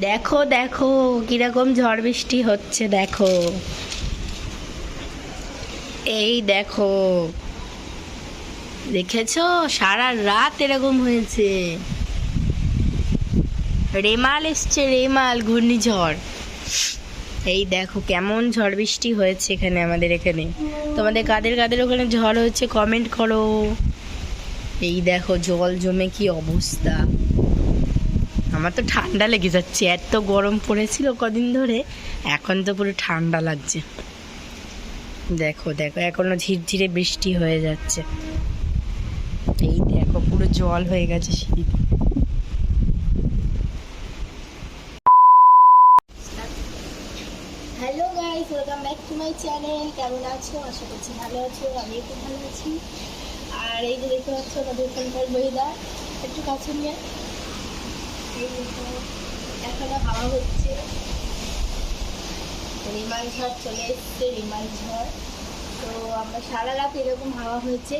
দেখো দেখো, কীরকম ঝড় বৃষ্টি হচ্ছে, দেখো। এই দেখো। দেখেছ? সারা রাত এরকম হয়েছে। রেমাল এসছে, রেমাল, ঘূর্ণিঝড়। এই দেখো, কেমন ঝড় বৃষ্টি হয়েছে এখানে আমাদের এখানে। তোমাদের কাদের কাদের ওখানে ঝড় হচ্ছে কমেন্ট করো। এই দেখো, জল জমে কি অবস্থা। আমার তো ঠান্ডা লেগে যাচ্ছে, এত গরম পড়েছিল কদিন ধরে, এখন তো পুরো ঠান্ডা লাগছে। দেখো দেখো, এখনও ঝিরঝিরে বৃষ্টি হয়ে যাচ্ছে। এই দেখো, পুরো জল হয়ে গেছে সিঁড়িতে hello guys welcome back to my channel কেমন আছো? আশা করছি ভালো আছো আমি খুব ভালো আছি। আর এই যে দেখতে পাচ্ছ, আমাদের এখানকার ওয়েদার একটু কাছে নিয়ে। এখনও হাওয়া হচ্ছে রিমাল ঝড় চলে এসছে ঝড় তো আমরা সারা রাত এরকম হাওয়া হয়েছে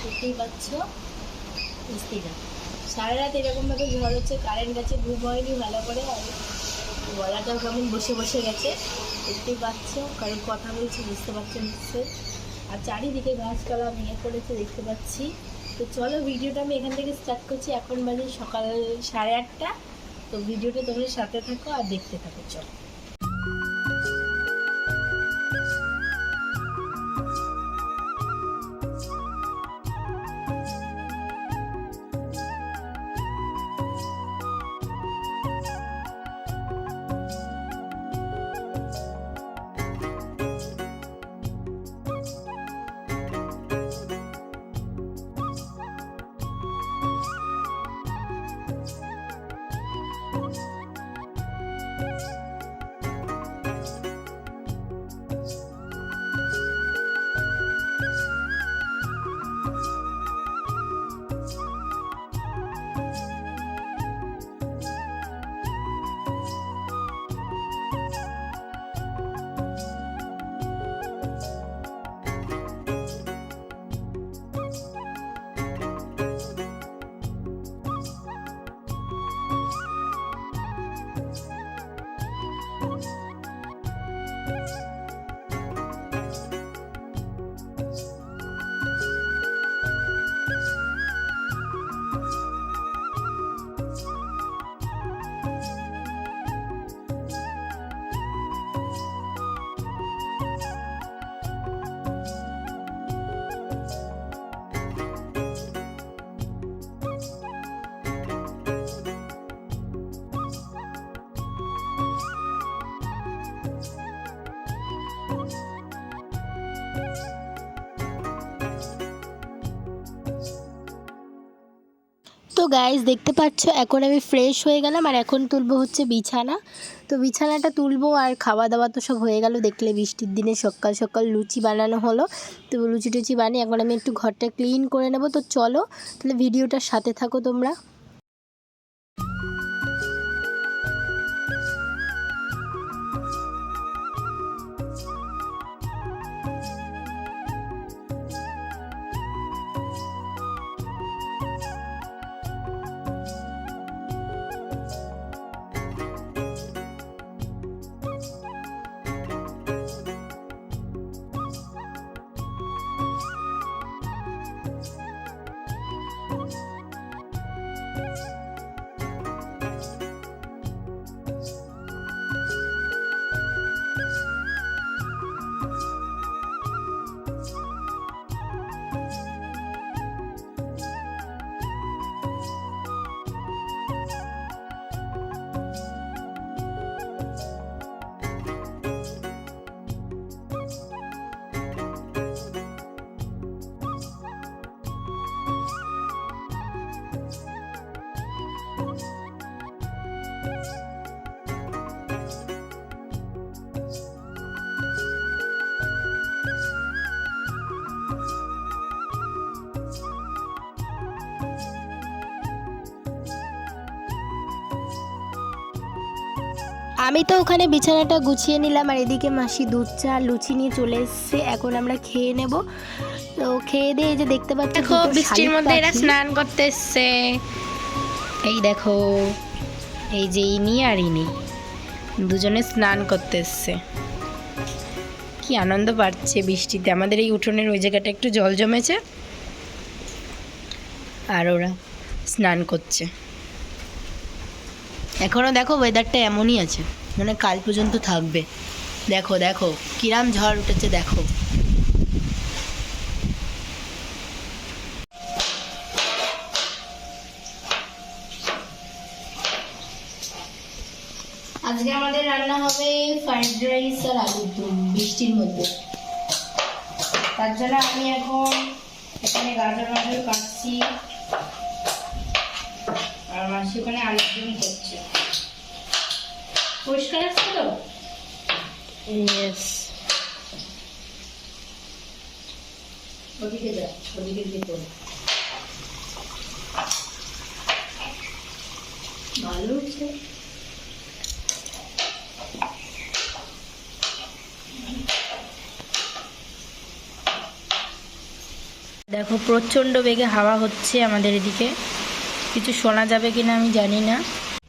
দেখতেই পাচ্ছ না সারা রাত এরকমভাবে ঝড় হচ্ছে কারেন্ট গেছে ঘুম হয়নি ভালো করে আর গলাটাও কেমন বসে বসে গেছে দেখতেই পাচ্ছ কারণ কথা বলছি বুঝতে পারছ নিশ্চয়ই আর চারিদিকে গাছপালা ভেঙে পড়েছে দেখতে পাচ্ছি। তো চলো ভিডিওটা আমি এখান থেকে স্টার্ট করছি। এখন বাজে সকাল সাড়ে আটটা। তো ভিডিওটা তোমরা সাথে থাকো আর দেখতে থাকো, চলো। তো গাইজ দেখতে পাচ্ছ, এখন আমি ফ্রেশ হয়ে গেলাম আর এখন তুলবো হচ্ছে বিছানা। তো বিছানাটা তুলবো আর খাওয়া দাওয়া তো সব হয়ে গেল। দেখলে বৃষ্টির দিনে সকাল সকাল লুচি বানানো হলো। তো লুচি টুচি বানিয়ে এখন আমি একটু ঘরটা ক্লিন করে নেব। তো চলো, তাহলে ভিডিওটার সাথে থাকো তোমরা। আমি তো ওখানে বিছানাটা গুছিয়ে নিলাম আর এদিকে মাসি দুধ চা লুচি নিয়ে চলে এসেছে। এখন আমরা খেয়ে নেব। তো খেয়ে দিয়ে যে দেখতে পাচ্ছি দেখো বৃষ্টির মধ্যে এরা স্নান করতে এসছে। এই দেখো এই যে ইনি আর ইনি দুজনে স্নান করতে এসছে। কি আনন্দ পাচ্ছে বৃষ্টিতে। আমাদের এই উঠোনের ওই জায়গাটা একটু জল জমেছে। আর ওরা স্নান করছে। এখনও দেখো ওয়েদারটা এমনই আছে মানে কাল পর্যন্ত থাকবে। দেখো দেখো, কিরাম ঝড় উঠেছে, দেখো। আজকে আমাদের রান্না হবে ফ্রাইড রাইস আর আলুর দম, বৃষ্টির মধ্যে। তার জন্য আমি এখন এখানে গাজর গাজর কাটছি। আর ওখানে আলুর দম পরিষ্কার আছে তো? ওদিকে যা ওদিকে দিতে ভালো হচ্ছে। দেখো প্রচণ্ড বেগে হাওয়া হচ্ছে আমাদের এদিকে। কিছু শোনা যাবে কিনা আমি জানি না।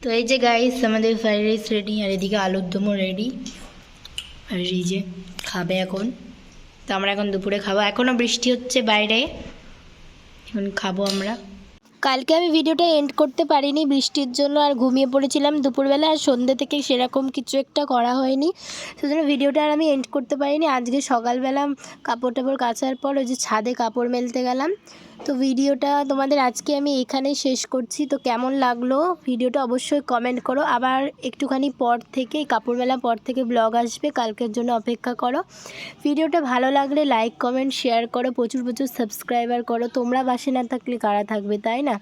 তো এই যে গাইস আমাদের ফ্রাইড রাইস রেডি আর এদিকে আলুর দমও রেডি আর এই যে খাবে এখন। তো আমরা এখন দুপুরে খাব। এখনও বৃষ্টি হচ্ছে বাইরে। এখন খাব আমরা। কালকে আমি ভিডিওটা এন্ড করতে পারিনি বৃষ্টির জন্য, আর ঘুমিয়ে পড়েছিলাম দুপুরবেলা, আর সন্ধ্যে থেকে সেরকম কিছু একটা করা হয়নি। সেজন্য ভিডিওটা আর আমি এন্ড করতে পারিনি। আজকে সকালবেলা কাপড় টাপড় কাচার পর ওই যে ছাদে কাপড় মেলতে গেলাম। তো ভিডিওটা তোমাদের আজকে আমি এখানেই শেষ করছি। তো কেমন লাগল ভিডিওটা অবশ্যই কমেন্ট করো। আবার একটুখানি পর থেকে, কাপড় মেলা পর থেকে ব্লগ আসবে, কালকের জন্য অপেক্ষা করো। ভিডিওটা ভালো লাগলে লাইক কমেন্ট শেয়ার করো। প্রচুর প্রচুর সাবস্ক্রাইবার করো। তোমরা বাসে না থাকলে কারা থাকবে, তাই না?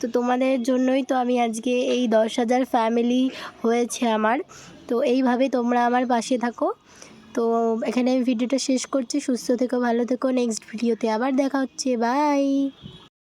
তো তোমাদের জন্যই তো আমি আজকে এই দশ হাজার ফ্যামিলি হয়েছে আমার। তো এইভাবে তোমরা আমার পাশে থাকো। তো এখানে আমি ভিডিওটা শেষ করছি। সুস্থ থেকো, ভালো থেকো। নেক্সট ভিডিওতে আবার দেখা হচ্ছে। বাই